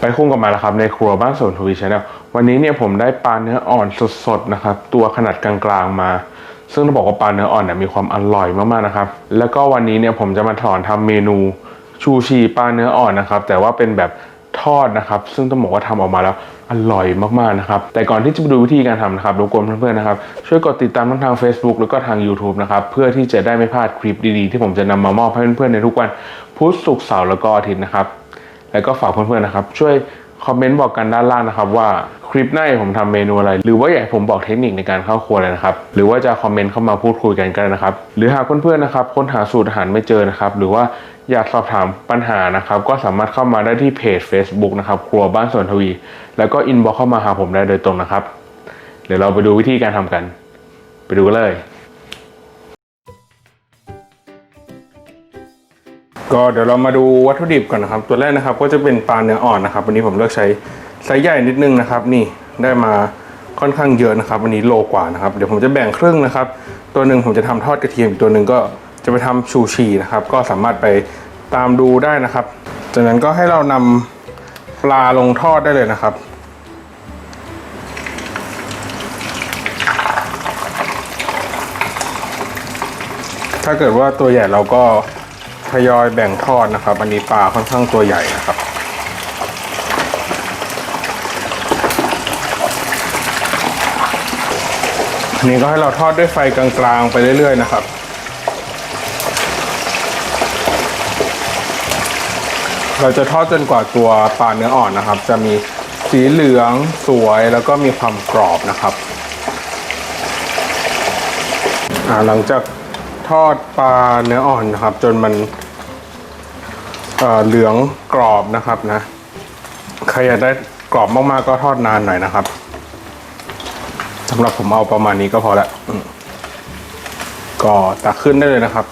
ไปคุ้งกับมาแล้วครับในครัวบ้านสวนทวีชาแนลวันนี้เนี่ยผมได้ปลาเนื้ออ่อนสดๆนะครับ ตัวขนาดกลางๆมา ซึ่งต้องบอกว่าปลาเนื้ออ่อนเนี่ยมีความอร่อยมากๆนะครับ แล้วก็วันนี้เนี่ยผมจะมาสอนทำเมนูชูชีปลาเนื้ออ่อนนะครับ แต่ว่าเป็นแบบทอดนะครับ ซึ่งต้องบอกว่าทำออกมาแล้วอร่อยมากๆนะครับ แต่ก่อนที่จะไปดูวิธีการทำนะครับรบกวนเพื่อนๆนะครับ ช่วยกดติดตามทั้งทาง Facebook แล้วก็ทาง YouTube นะครับ เพื่อที่จะได้ไม่พลาดคลิปดีๆ ที่ผมจะนำมามอบให้เพื่อนๆในทุกวันพุธศุกร์เสาร์แล้วก็อาทิตย์นะครับ แล้วก็ฝากเพื่อนๆนะครับ ช่วยคอมเมนต์บอกกันด้านล่างนะครับ ว่าคลิปหน้าผมทำเมนูอะไร หรือว่าอยากให้ผมบอกเทคนิคในการเข้าครัวเลยนะครับ หรือว่าจะคอมเมนต์เข้ามาพูดคุยกันก็ได้นะครับ หรือหากเพื่อนๆนะครับค้นหาสูตรอาหารไม่เจอนะครับ หรือว่าอยากสอบถามปัญหานะครับ ก็สามารถเข้ามาได้ที่เพจ Facebook นะครับ ครัวบ้านสวนทวี แล้วก็อินบ็อกเข้ามาหาผมได้โดยตรงนะครับ เดี๋ยวเราไปดูวิธีการทำกัน ไปดูกันเลย ก็เดี๋ยวเรามาดูวัตถุดิบก่อนนะครับ ตัวแรกนะครับก็จะเป็นปลาเนื้ออ่อนนะครับวันนี้ผมเลือกใช้ไซส์ใหญ่นิดนึงนะครับ นี่ได้มาค่อนข้างเยอะนะครับวันนี้โลกว่านะครับเดี๋ยวผมจะแบ่งครึ่งนะครับ ตัวหนึ่งผมจะทำทอดกระเทียมอีกตัวหนึ่งก็จะไปทำชูชีนะครับ ก็สามารถไปตามดูได้นะครับ จากนั้นก็ให้เรานำปลาลงทอดได้เลยนะครับถ้าเกิดว่าตัวใหญ่เราก็ ทยอยแบ่งทอดนะครับ อันนี้ปลาค่อนข้างตัวใหญ่นะครับอันนี้ก็ให้เราทอดด้วยไฟกลางๆ ไปเรื่อย ๆ นะครับ เราจะทอดจนกว่าตัวปลาเนื้ออ่อนนะครับ จะมีสีเหลืองสวยแล้วก็มีความกรอบนะครับหลังจากทอดปลาเนื้ออ่อนนะครับ จนมัน เอ่อเหลืองกรอบนะครับนะ ใครอยากได้กรอบมากๆก็ทอดนานหน่อยนะครับสำหรับผมเอาประมาณนี้ก็พอละก็ตักขึ้นได้เลยนะครับ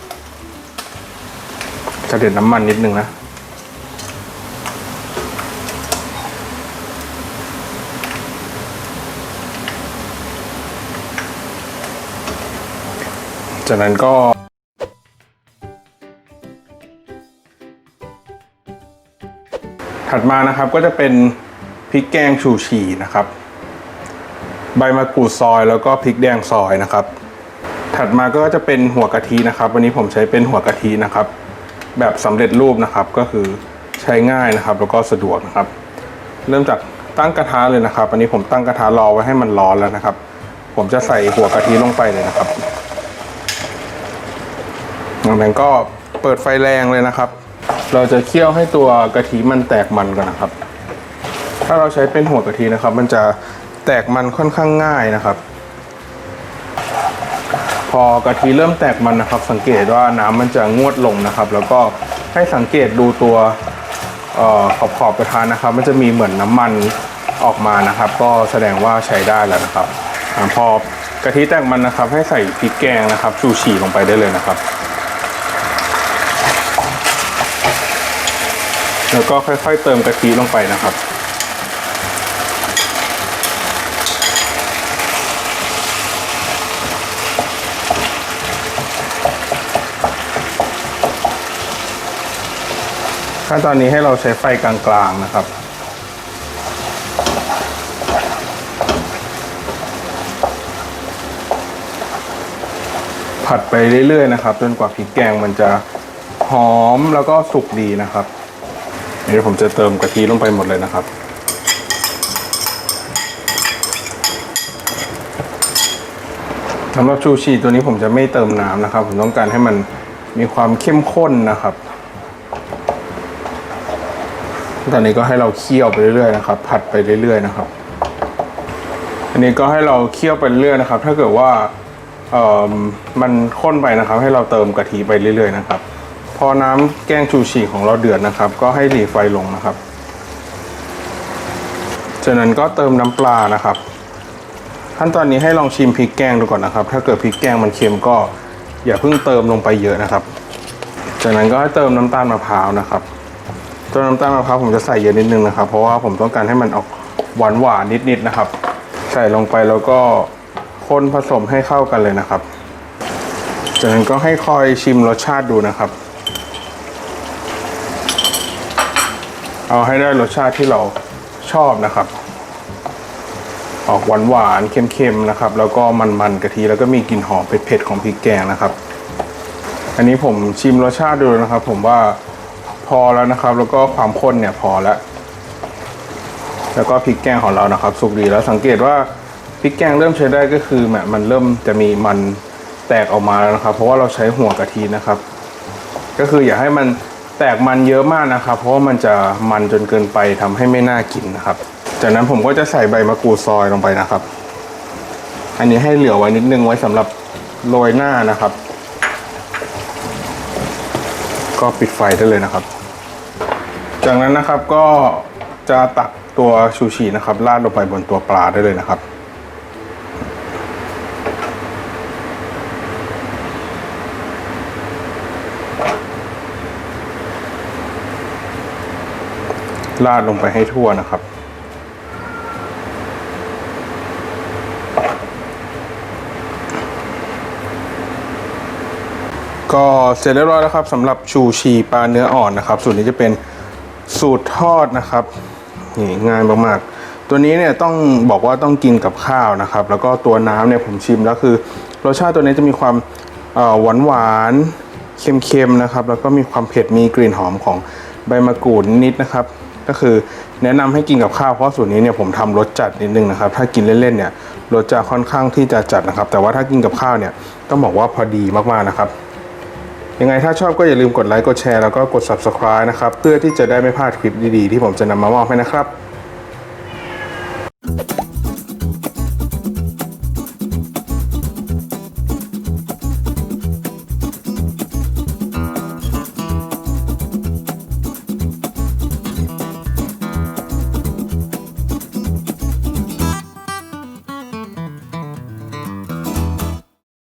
จะเด็ดน้ำมันนิดนึงนะจากนั้นก็ ถัดมานะครับก็จะเป็นพริกแกงชูชีนะครับ ใบมะกรูดซอยแล้วก็พริกแดงซอยนะครับ ถัดมาก็จะเป็นหัวกะทินะครับ วันนี้ผมใช้เป็นหัวกะทินะครับ แบบสำเร็จรูปนะครับก็คือใช้ง่ายนะครับ แล้วก็สะดวกนะครับ เริ่มจากตั้งกระทะเลยนะครับอันนี้ผมตั้งกระทะรอไว้ให้มันร้อนแล้วนะครับ ผมจะใส่หัวกะทิลงไปเลยนะครับจากนั้นก็เปิดไฟแรงเลยนะครับ เราจะเคี่ยวให้ตัวกะทิมันแตกมันกันนะครับ ถ้าเราใช้เป็นหัวกะทินะครับ มันจะแตกมันค่อนข้างง่ายนะครับ พอกะทิเริ่มแตกมันนะครับ สังเกตว่าน้ำมันจะงวดลงนะครับ แล้วก็ให้สังเกตดูตัวออขอบขอบกระทะนะครับ มันจะมีเหมือนน้ำมันออกมานะครับ ก็แสดงว่าใช้ได้แล้วนะครับพอกะทิแตกมันนะครับ ให้ใส่พริกแกงนะครับชูชีลงไปได้เลยนะครับ แล้วก็ค่อยๆเติมกะทิลงไปนะครับขั้นตอนนี้ให้เราใช้ไฟกลางๆนะครับ ผัดไปเรื่อยๆนะครับ จนกว่าพริกแกงมันจะหอมแล้วก็สุกดีนะครับ เดี๋ยวผมจะเติมกะทิลงไปหมดเลยนะครับ สำหรับชูชีตัวนี้ผมจะไม่เติมน้ำนะครับ ผมต้องการให้มันมีความเข้มข้นนะครับ ตอนนี้ก็ให้เราเคี่ยวไปเรื่อยๆนะครับ ผัดไปเรื่อยๆนะครับ อันนี้ก็ให้เราเคี่ยวไปเรื่อยๆนะครับ ถ้าเกิดว่าเออมันข้นไปนะครับ ให้เราเติมกะทิไปเรื่อยๆนะครับ อน้ำแกงชูชีของเราเดือดนะครับ ก็ให้หลีไฟลงนะครับจากนั้นก็เติมน้ำปลานะครับ ขั้นตอนนี้ให้ลองชิมพริกแกงดูก่อนนะครับ ถ้าเกิดพริกแกงมันเค็มก็อย่าเพิ่งเติมลงไปเยอะนะครับ จากนั้นก็ให้เติมน้ำตาลมะพร้าวนะครับตัวน้ำตาลมะพร้าวผมจะใส่เยอะนิดนึงนะครับ เพราะว่าผมต้องการให้มันออกหวานหวานนิดๆนะครับ ใส่ลงไปแล้วก็คนผสมให้เข้ากันเลยนะครับ จากนั้นก็ให้คอยชิมรสชาติดูนะครับ เอาให้ได้รสชาติที่เราชอบนะครับ ออกหวานหวานเค็มๆนะครับ แล้วก็มันๆกะทิแล้วก็มีกลิ่นหอมเผ็ดๆของพริกแกงนะครับ อันนี้ผมชิมรสชาติดูนะครับ ผมว่าพอแล้วนะครับ แล้วก็ความข้นเนี่ยพอแล้วแล้วก็พริกแกงของเรานะครับ สุกดีแล้วสังเกตว่าพริกแกงเริ่มใช้ได้ก็คือแบบมันเริ่มจะมีมันแตกออกมาแล้วนะครับ เพราะว่าเราใช้หัวกะทินะครับ ก็คืออย่าให้มัน แตกมันเยอะมากนะครับ เพราะว่ามันจะมันจนเกินไปทำให้ไม่น่ากินนะครับ จากนั้นผมก็จะใส่ใบมะกรูดซอยลงไปนะครับ อันนี้ให้เหลือไว้นิดนึงไว้สำหรับโรยหน้านะครับ ก็ปิดไฟได้เลยนะครับ จากนั้นนะครับก็จะตักตัวชูชีนะครับราดลงไปบนตัวปลาได้เลยนะครับ ราดลงไปให้ทั่วนะครับ ก็เสร็จเรียบร้อยแล้วครับสำหรับชูชีปลาเนื้ออ่อนนะครับ สูตรนี้จะเป็นสูตรทอดนะครับนี่ง่ายมากๆ ตัวนี้เนี่ยต้องบอกว่าต้องกินกับข้าวนะครับ แล้วก็ตัวน้ำเนี่ยผมชิมแล้วคือรสชาติตัวนี้จะมีความหวานหวานเค็มๆนะครับ แล้วก็มีความเผ็ดมีกลิ่นหอมของใบมะกรูดนิดนะครับ ก็คือแนะนำให้กินกับข้าวเพราะสูตรนี้เนี่ยผมทำรสจัดนิดนึงนะครับ ถ้ากินเล่นๆเนี่ยรสจะค่อนข้างที่จะจัดนะครับ แต่ว่าถ้ากินกับข้าวเนี่ยต้องบอกว่าพอดีมากๆนะครับ ยังไงถ้าชอบก็อย่าลืมกดไลค์กดแชร์แล้วก็กด subscribe นะครับเพื่อที่จะได้ไม่พลาดคลิปดีๆ ที่ผมจะนำมามอบให้นะครับ